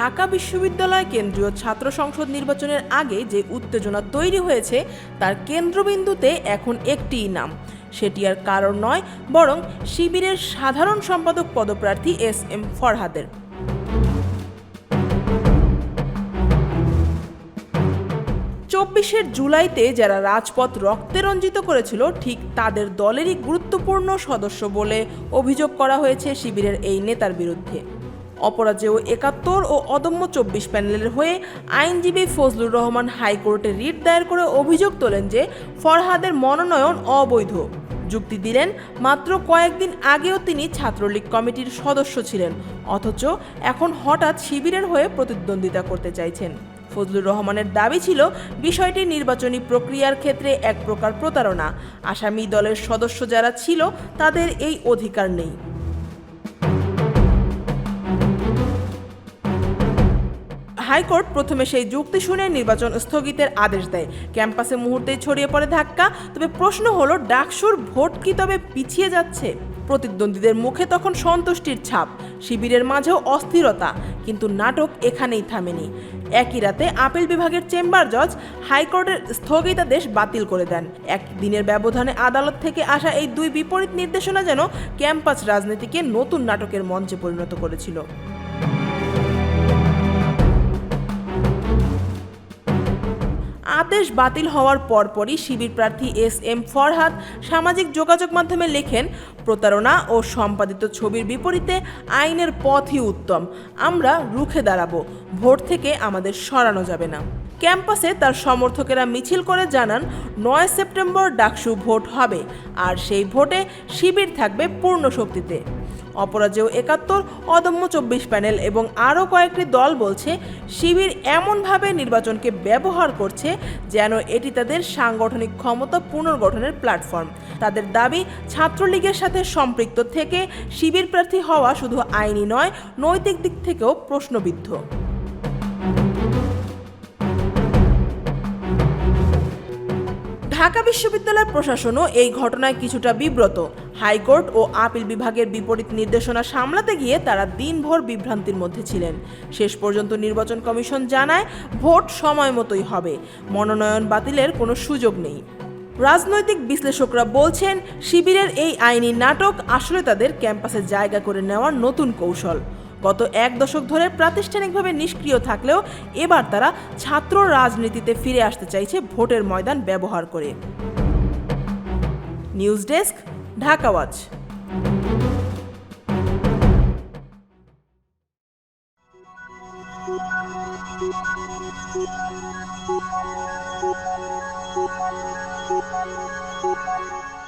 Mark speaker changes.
Speaker 1: ঢাকা বিশ্ববিদ্যালয় কেন্দ্রীয় ছাত্র সংসদ নির্বাচনের আগে যে উত্তেজনা তৈরি হয়েছে, তার কেন্দ্রবিন্দুতে এখন একটিই নাম। সেটি আর কারণ নয়, বরং শিবিরের সাধারণ সম্পাদক পদপ্রার্থী এস এম ফরহাদের। চব্বিশের জুলাইতে যারা রাজপথ রক্তে রঞ্জিত করেছিল, ঠিক তাদের দলেরই গুরুত্বপূর্ণ সদস্য বলে অভিযোগ করা হয়েছে শিবিরের এই নেতার বিরুদ্ধে। অপরাজেয় একাত্তর ও অদম্য চব্বিশ প্যানেলের হয়ে আইনজীবী ফজলুর রহমান হাইকোর্টে রিট দায়ের করে অভিযোগ তোলেন যে ফরহাদের মনোনয়ন অবৈধ। যুক্তি দিলেন, মাত্র কয়েকদিন আগেও তিনি ছাত্রলীগ কমিটির সদস্য ছিলেন, অথচ এখন হঠাৎ শিবিরের হয়ে প্রতিদ্বন্দ্বিতা করতে চাইছেন। ফজলুর রহমানের দাবি ছিল, বিষয়টি নির্বাচনী প্রক্রিয়ার ক্ষেত্রে এক প্রকার প্রতারণা। আসামি দলের সদস্য যারা ছিল, তাদের এই অধিকার নেই। হাইকোর্ট প্রথমে সেই যুক্তি শুনে নির্বাচন স্থগিতের আদেশ দেয়। ক্যাম্পাসে মুহূর্তেই ছড়িয়ে পড়ে ধাক্কা, তবে প্রশ্ন হলো, ডাকসুর ভোট কি তবে পিছিয়ে যাচ্ছে? প্রতিদ্বন্দ্বীদের মুখে তখন সন্তুষ্টির ছাপ, শিবিরের মাঝেও অস্থিরতা, কিন্তু নাটক এখানেই থামেনি। একই রাতে আপিল বিভাগের চেম্বার জজ হাইকোর্টের স্থগিতাদেশ বাতিল করে দেন। এক দিনের ব্যবধানে আদালত থেকে আসা এই দুই বিপরীত নির্দেশনা যেন ক্যাম্পাস রাজনীতিকে নতুন নাটকের মঞ্চে পরিণত করেছিল। আদেশ বাতিল হওয়ার পরপরই শিবির প্রার্থী এস এম ফরহাদ সামাজিক যোগাযোগ মাধ্যমে লেখেন, প্রতারণা ও সম্পাদিত ছবির বিপরীতে আইনের পথই উত্তম। আমরা রুখে দাঁড়াবো। ভোট থেকে আমাদের সরানো যাবে না। ক্যাম্পাসে তার সমর্থকেরা মিছিল করে জানান, নয় সেপ্টেম্বর ডাকসু ভোট হবে। আর সেই ভোটে শিবির থাকবে পূর্ণ শক্তিতে। অপরাজেয় একাত্তর, অদম্য চব্বিশ প্যানেল এবং আরও কয়েকটি দল বলছে শিবির এমনভাবে নির্বাচনকে ব্যবহার করছে যেন এটি তাদের সাংগঠনিক ক্ষমতা পুনর্গঠনের প্ল্যাটফর্ম। তাদের দাবি, ছাত্রলীগের সাথে সম্পৃক্ত থেকে শিবির প্রার্থী হওয়া শুধু আইনি নয়, নৈতিক দিক থেকেও প্রশ্নবিদ্ধ। ঢাকা বিশ্ববিদ্যালয় প্রশাসনও এই ঘটনায় কিছুটা বিব্রত। হাইকোর্ট ও আপিল বিভাগের বিপরীত নির্দেশনা সামলাতে গিয়ে তারা দিনভর বিভ্রান্তির মধ্যে ছিলেন। শেষ পর্যন্ত নির্বাচন কমিশন জানায়, ভোট সময় মতোই হবে। মনোনয়ন বাতিলের কোনো সুযোগ নেই। রাজনৈতিক বিশ্লেষকরা বলছেন, শিবিরের এই আইনি নাটক আসলে তাদের ক্যাম্পাসে জায়গা করে নেওয়ার নতুন কৌশল। গত এক দশক ধরে প্রাতিষ্ঠানিকভাবে নিষ্ক্রিয় থাকলেও এবার তারা ছাত্র রাজনীতিতে ফিরে আসতে চাইছে ভোটের ময়দান ব্যবহার করে। News desk Dhaka watch
Speaker 2: Thank.